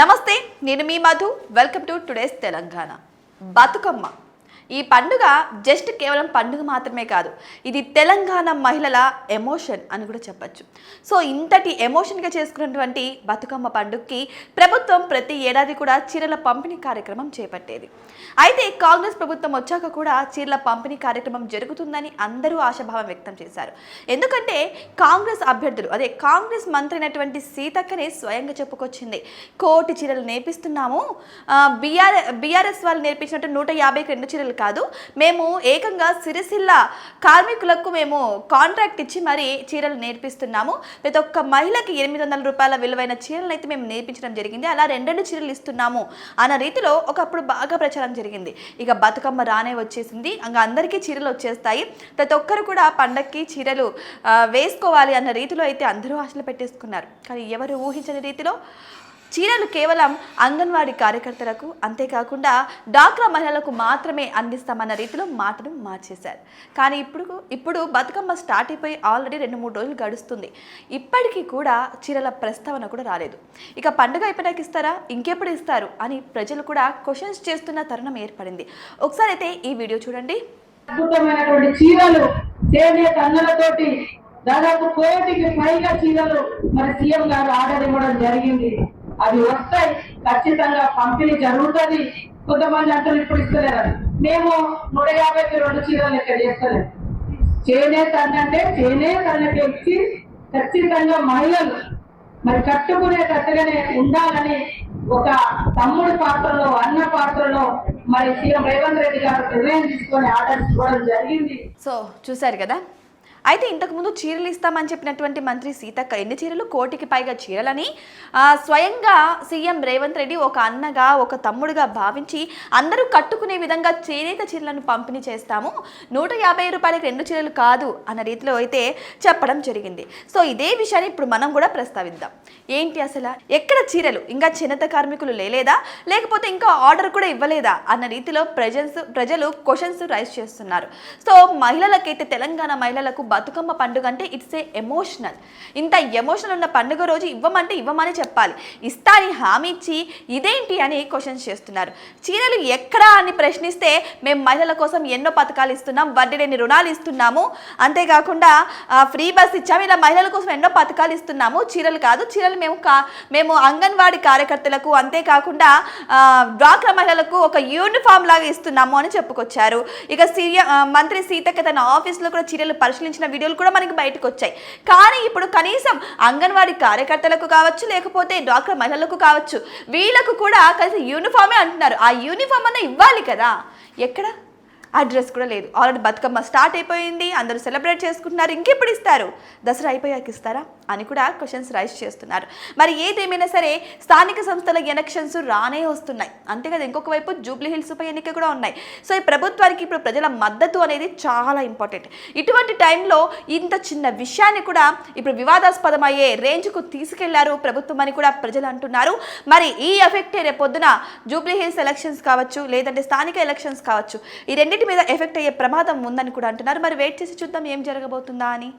నమస్తే నేను మీ Madhu. Welcome to today's Telangana Bathukamma. ఈ పండుగ జస్ట్ కేవలం పండుగ మాత్రమే కాదు ఇది తెలంగాణ మహిళల ఎమోషన్ అని కూడా చెప్పచ్చు. సో ఇంతటి ఎమోషన్గా చేసుకున్నటువంటి బతుకమ్మ పండుగకి ప్రభుత్వం ప్రతి ఏడాది కూడా చీరల పంపిణీ కార్యక్రమం చేపట్టేది. అయితే కాంగ్రెస్ ప్రభుత్వం వచ్చాక కూడా చీరల పంపిణీ కార్యక్రమం జరుగుతుందని అందరూ ఆశాభావం వ్యక్తం చేశారు. ఎందుకంటే కాంగ్రెస్ అభ్యర్థులు అదే కాంగ్రెస్ మంత్రి అయినటువంటి సీతక్కనే స్వయంగా చెప్పుకొచ్చింది. కోటి చీరలు నేర్పిస్తున్నాము బీఆర్ బీఆర్ఎస్ వాళ్ళు నేర్పించినట్టు నూట యాభైకి రెండు చీరలు కాదు. మేము ఏకంగా సిరిసిల్ల కార్మికులకు మేము కాంట్రాక్ట్ ఇచ్చి మరి చీరలు నేర్పిస్తున్నాము. ప్రతి ఒక్క మహిళకి ఎనిమిది వందల రూపాయల విలువైన చీరలను అయితే మేము నేర్పించడం జరిగింది. అలా రెండు చీరలు ఇస్తున్నాము అన్న రీతిలో ఒకప్పుడు బాగా ప్రచారం జరిగింది. ఇక బతుకమ్మ రానే వచ్చేసింది. ఇంకా అందరికీ చీరలు వచ్చేస్తాయి. ప్రతి ఒక్కరు కూడా పండక్కి చీరలు వేసుకోవాలి అన్న రీతిలో అయితే అందరూ ఆశలు పెట్టేసుకున్నారు. కానీ ఎవరు ఊహించని రీతిలో చీరలు కేవలం అంగన్వాడీ కార్యకర్తలకు అంతేకాకుండా డాక్రా మహిళలకు మాత్రమే అందిస్తామన్న రీతిలో మాటను మార్చేశారు. కానీ ఇప్పుడు ఇప్పుడు బతుకమ్మ స్టార్ట్ అయిపోయి ఆల్రెడీ రెండు మూడు రోజులు గడుస్తుంది. ఇప్పటికీ కూడా చీరల ప్రస్తావన కూడా రాలేదు. ఇక పండుగ అయిపోయినాక ఇస్తారా? ఇంకెప్పుడు ఇస్తారు? అని ప్రజలు కూడా క్వశ్చన్స్ చేస్తున్న తరుణం ఏర్పడింది. ఒకసారి అయితే ఈ వీడియో చూడండి. అద్భుతమైనటువంటి చీరలు చేనేత అన్నలతోటి దాదాపు కోటికి పైగా చీరలు మన సీఎం గారు ఆర్డర్ ఇవ్వడం జరిగింది. అవి వస్తాయి ఖచ్చితంగా పంపిణీ జరుగుతుంది. కొంతమంది అంటారు ఇప్పుడు ఇస్తలేరు మేము నూట యాభైకి రెండు చీరలు ఇక్కడ చేస్తలేము చేనేత అంటే చేనేత అన్నకి ఇచ్చి ఖచ్చితంగా మహిళలు మరి కట్టుకునేటట్టుగానే ఉండాలని ఒక తమ్ముడి పాత్రలో అన్న పాత్రలో మరి సీఎం రేవంత్ రెడ్డి గారు నిర్ణయం తీసుకొని ఆర్డర్ ఇవ్వడం జరిగింది. సో చూశారు కదా? అయితే ఇంతకుముందు చీరలు ఇస్తామని చెప్పినటువంటి మంత్రి సీతక్క ఎన్ని చీరలు? కోటికి పైగా చీరలని స్వయంగా సీఎం రేవంత్ రెడ్డి ఒక అన్నగా ఒక తమ్ముడుగా భావించి అందరూ కట్టుకునే విధంగా చేనేత చీరలను పంపిణీ చేస్తాము. నూట యాభై రూపాయలకి రెండు చీరలు కాదు అన్న రీతిలో అయితే చెప్పడం జరిగింది. సో ఇదే విషయాన్ని ఇప్పుడు మనం కూడా ప్రస్తావిద్దాం. ఏంటి అసలు? ఎక్కడ చీరలు? ఇంకా చేనేత కార్మికులు లేలేదా? లేకపోతే ఇంకా ఆర్డర్ కూడా ఇవ్వలేదా? అన్న రీతిలో ప్రజెన్స్ ప్రజలు క్వశ్చన్స్ రైజ్ చేస్తున్నారు. సో మహిళలకైతే తెలంగాణ మహిళలకు బతుకమ్మ పండుగ అంటే ఇట్స్ ఏ ఎమోషనల్. ఇంత ఎమోషనల్ ఉన్న పండుగ రోజు ఇవ్వమంటే ఇవ్వమని చెప్పాలి. ఇస్తా అని హామీ ఇచ్చి ఇదేంటి అని క్వశ్చన్స్ చేస్తున్నారు. చీరలు ఎక్కడా అని ప్రశ్నిస్తే మేము మహిళల కోసం ఎన్నో పథకాలు ఇస్తున్నాం వడ్డీ లేని రుణాలు ఇస్తున్నాము. అంతేకాకుండా ఫ్రీ బస్ ఇచ్చాము ఇలా మహిళల కోసం ఎన్నో పథకాలు ఇస్తున్నాము. చీరలు కాదు చీరలు మేము కా మేము అంగన్వాడీ కార్యకర్తలకు అంతేకాకుండా డ్వాక్రా మహిళలకు ఒక యూనిఫామ్ లాగా ఇస్తున్నాము అని చెప్పుకొచ్చారు. ఇక సీఎం మంత్రి సీతక్క తన ఆఫీస్లో కూడా చీరలు పరిశీలించిన వీడియోలు కూడా మనకి బయటకు వచ్చాయి. కానీ ఇప్పుడు కనీసం అంగన్వాడీ కార్యకర్తలకు కావచ్చు లేకపోతే డ్వాక్రా మహిళలకు కావచ్చు వీళ్ళకు కూడా కలిసి యూనిఫామే అంటున్నారు. ఆ యూనిఫామ్ అన్న ఇవ్వాలి కదా. ఎక్కడ? అడ్రస్ కూడా లేదు. ఆల్రెడీ బతుకమ్మ స్టార్ట్ అయిపోయింది. అందరూ సెలబ్రేట్ చేసుకుంటున్నారు. ఇంకెప్పుడు ఇస్తారు? దసరా అయిపోయాక ఇస్తారా? అని కూడా క్వశ్చన్స్ రైజ్ చేస్తున్నారు. మరి ఏదేమైనా సరే స్థానిక సంస్థల ఎలక్షన్స్ రానే వస్తున్నాయి. అంతే కదా ఇంకొక వైపు జూబ్లీ హిల్స్ ఉప ఎన్నిక కూడా ఉన్నాయి. సో ఈ ప్రభుత్వానికి ఇప్పుడు ప్రజల మద్దతు అనేది చాలా ఇంపార్టెంట్ ఇటువంటి టైంలో ఇంత చిన్న విషయాన్ని కూడా ఇప్పుడు వివాదాస్పదం అయ్యే రేంజ్కు తీసుకెళ్ళారు ప్రభుత్వం అని కూడా ప్రజలు అంటున్నారు. మరి ఈ ఎఫెక్టే రేపొద్దున జూబ్లీ హిల్స్ ఎలక్షన్స్ కావచ్చు లేదంటే స్థానిక ఎలక్షన్స్ కావచ్చు ఈ రెండింటి మీద ఎఫెక్ట్ అయ్యే ప్రమాదం ఉందని కూడా అంటున్నారు. మరి వెయిట్ చేసి చూద్దాం ఏం జరగబోతుందా అని.